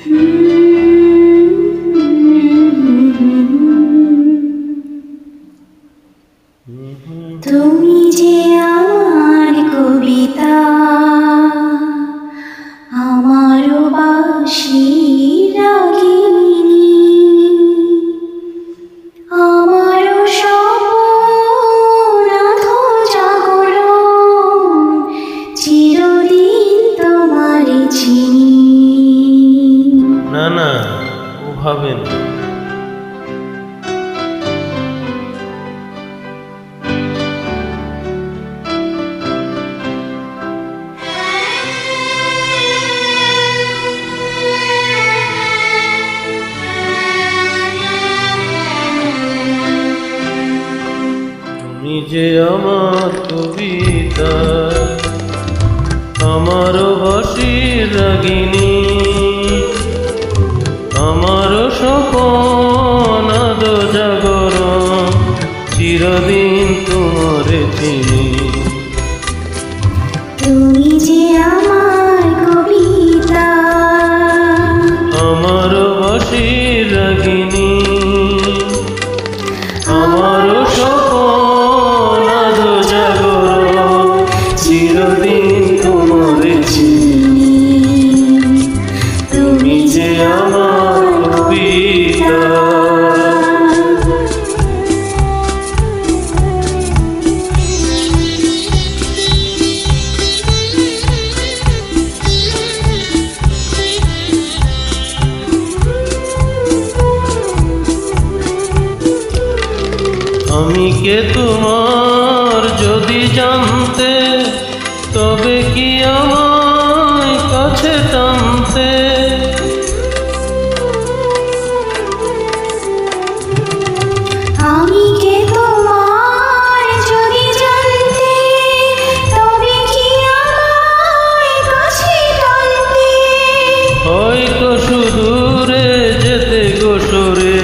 Mm-hmm. ভাবেন। যে আমার কবিতা আমারও আমি কে তোমার যদি জানতে তবে কি আমায় কাছে টানতে? আমি কে তোমার যদি জানতে তবে কি আমায় কাছে টানতে? হয়তো সুদূরে যেতে গোসরে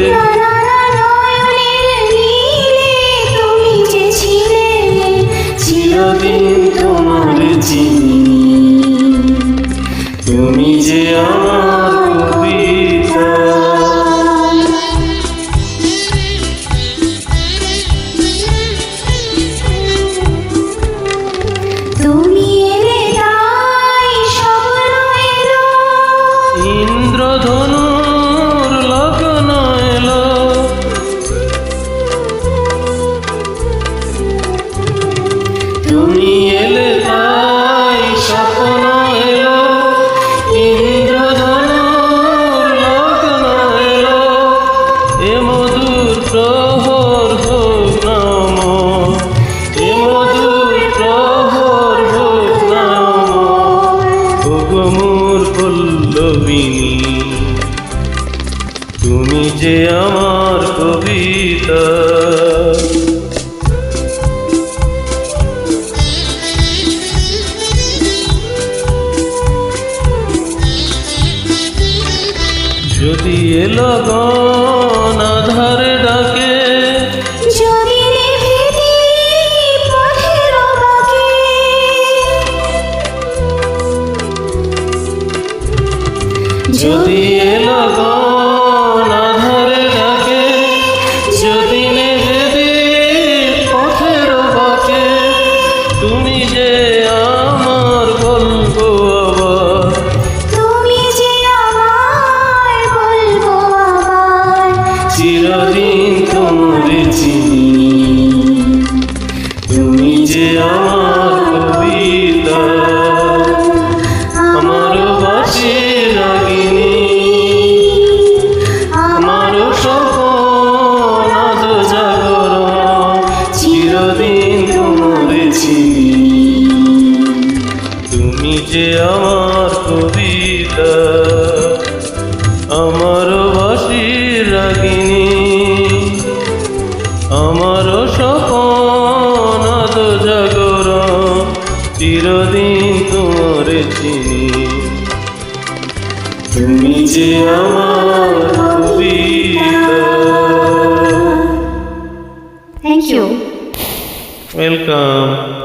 তুমি এলে তাই স্বপ্ন এলো, ইন্দ্রধনুর লগ্ন এলো, এ মধুর নাম, এ মধুর নাম ভোগমূর পল্লবিনী তুমি যে আমার কবিতা যদি এলো গন আধারে ডাকে। যদি এলো গন চিরদিন তোমার চিনি। তুমি যে আমার কবিতা আমার বাসে রাগিনী। আমার আজ জাগরণ, চিরদিন তোমার চিনি। তুমি যে আমার কবিতা, আমার চিরদিন তোমার চিনি তুমি যে আমার কবিতা থ্যাংক ইউ ওয়েলকাম